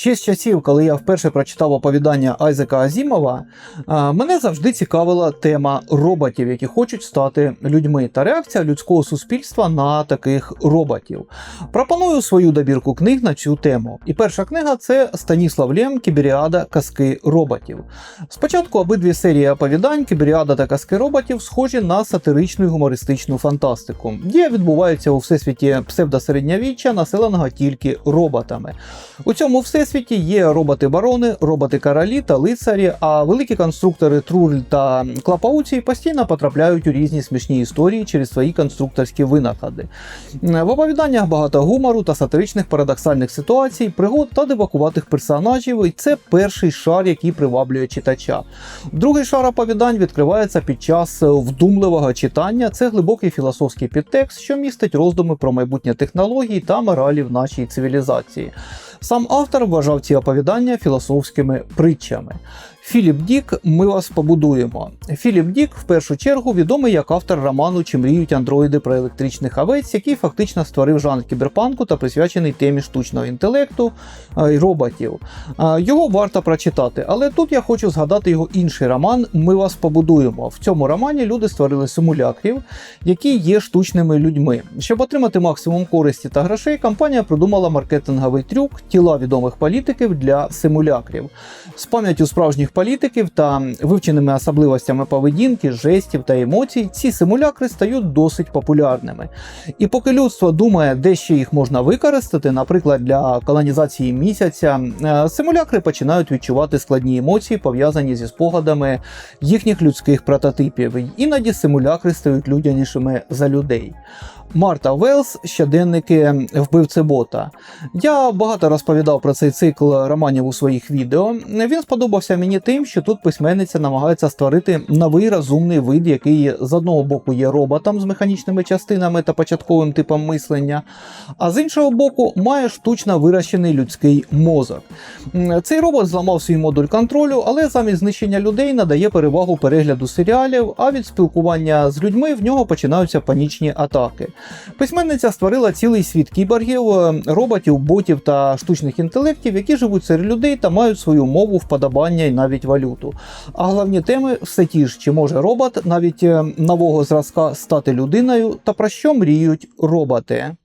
Ще з часів, коли я вперше прочитав оповідання Айзека Азімова, мене завжди цікавила тема роботів, які хочуть стати людьми, та реакція людського суспільства на таких роботів. Пропоную свою добірку книг на цю тему. І перша книга це Станіслав Лєм Кіберіада Казки роботів. Спочатку обидві серії оповідань Кіберіада та казки роботів схожі на сатиричну і гумористичну фантастику. Дія відбувається у всесвіті псевдосередньовіччя, населеного тільки роботами. У цьому всесвіті є роботи-барони, роботи-королі та лицарі, а великі конструктори Труль та Клапауцій постійно потрапляють у різні смішні історії через свої конструкторські винаходи. В оповіданнях багато гумору та сатиричних парадоксальних ситуацій, пригод та дивакуватих персонажів, і це перший шар, який приваблює читача. Другий шар оповідань відкривається під час вдумливого читання. Це глибокий філософський підтекст, що містить роздуми про майбутнє технологій та моралі в нашій цивілізації. Сам автор вважав ці оповідання філософськими притчами. Філіп Дік, ми вас побудуємо. Філіп Дік, в першу чергу, відомий як автор роману Чи мріють андроїди про електричних овець, який фактично створив жанр кіберпанку та присвячений темі штучного інтелекту е, і роботів. Е, Його варто прочитати, але тут я хочу згадати його інший роман Ми вас побудуємо. В цьому романі люди створили симулякрів, які є штучними людьми. Щоб отримати максимум користі та грошей, компанія придумала маркетинговий трюк тіла відомих політиків для симулякрів. З пам'яттю справжніх політиків та вивченими особливостями поведінки, жестів та емоцій, ці симулякри стають досить популярними. І поки людство думає, де ще їх можна використати, наприклад, для колонізації місяця, е, симулякри починають відчувати складні емоції, пов'язані зі спогадами їхніх людських прототипів. Іноді симулякри стають людянішими за людей. Марта Велс, щоденники вбивцебота. Я багато розповідав про цей цикл романів у своїх відео. Він сподобався мені тим, що тут письменниця намагається створити новий розумний вид, який з одного боку є роботом з механічними частинами та початковим типом мислення, а з іншого боку має штучно вирощений людський мозок. Цей робот зламав свій модуль контролю, але замість знищення людей надає перевагу перегляду серіалів, а від спілкування з людьми в нього починаються панічні атаки. Письменниця створила цілий світ кіборгів, е, роботів, ботів та штучних інтелектів, які живуть серед людей та мають свою мову, вподобання і навіть валюту. А головні теми все ті ж, чи може робот навіть е, нового зразка стати людиною, та про що мріють роботи.